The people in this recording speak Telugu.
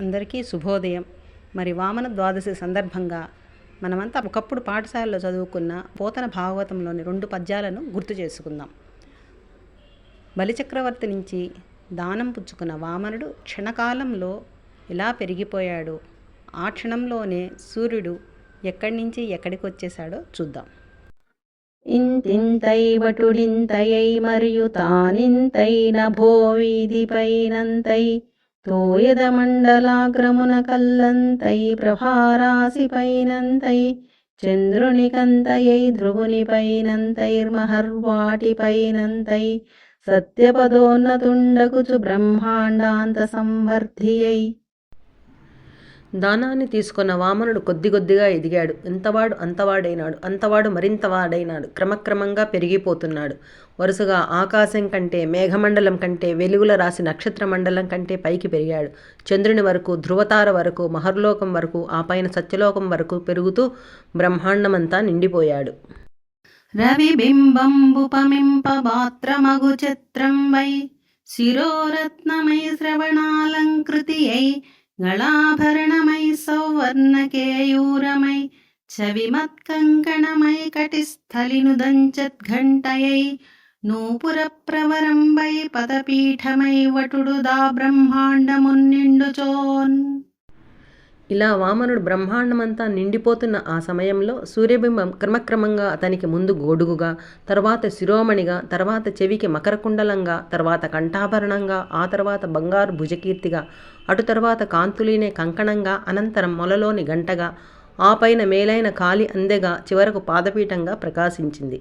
అందరికీ శుభోదయం. మరి వామన ద్వాదశి సందర్భంగా మనమంతా ఒకప్పుడు పాఠశాలలో చదువుకున్న పోతన భాగవతంలోని రెండు పద్యాలను గుర్తు చేసుకుందాం. బలిచక్రవర్తి నుంచి దానం పుచ్చుకున్న వామనుడు క్షణకాలంలో ఎలా పెరిగిపోయాడు? ఆ క్షణంలోనే సూర్యుడు ఎక్కడి నుంచి ఎక్కడికి వచ్చేసాడో చూద్దాం. ఇంతింతై వటుడింతయై మరియు తానింతైన నభో వీధిపైనంతై తోయద మండలాగ్రమున కల్లంతై ప్రభారాశిపైనంతై చంద్రునికంతయై ధ్రువునిపైనంతైర్మహర్వాటిపైనంతై సత్యపదోన్నతుండకుచు బ్రహ్మాండాంత సంవర్ధియై దానాన్ని తీసుకున్న వామనుడు కొద్ది కొద్దిగా ఎదిగాడు. ఇంతవాడు అంతవాడైనాడు అంతవాడు మరింతవాడైనాడు క్రమక్రమంగా పెరిగిపోతున్నాడు. వరుసగా ఆకాశం కంటే మేఘమండలం కంటే వెలుగుల రాసి నక్షత్ర మండలం కంటే పైకి పెరిగాడు. చంద్రుని వరకు ధృవతార వరకు మహర్లోకం వరకు ఆ పైన సత్యలోకం వరకు పెరుగుతూ బ్రహ్మాండమంతా నిండిపోయాడు. రవిబింబంబుపమింపమాత్రమగు చిత్రం వై శిరోరత్నమై శ్రవణాలంకృతి గళాభరణమై సౌవర్ణకేయూరమై చవిమత్కంకణమై కటిస్థలినుదంచద్ఘంటయై నూపురప్రవరం వై పదపీఠమై వటుడు దా బ్రహ్మాండమున్నిండుచోన్. ఇలా వామనుడు బ్రహ్మాండమంతా నిండిపోతున్న ఆ సమయంలో సూర్యబింబం క్రమక్రమంగా అతనికి ముందు గోడుగుగా తర్వాత శిరోమణిగా తర్వాత చెవికి మకరకుండలంగా తర్వాత కంఠాభరణంగా ఆ తర్వాత బంగారు భుజకీర్తిగా అటు తర్వాత కాంతులీనే కంకణంగా అనంతరం మొలలోని గంటగా ఆ పైన మేలైన కాలి అందెగా చివరకు పాదపీఠంగా ప్రకాశించింది.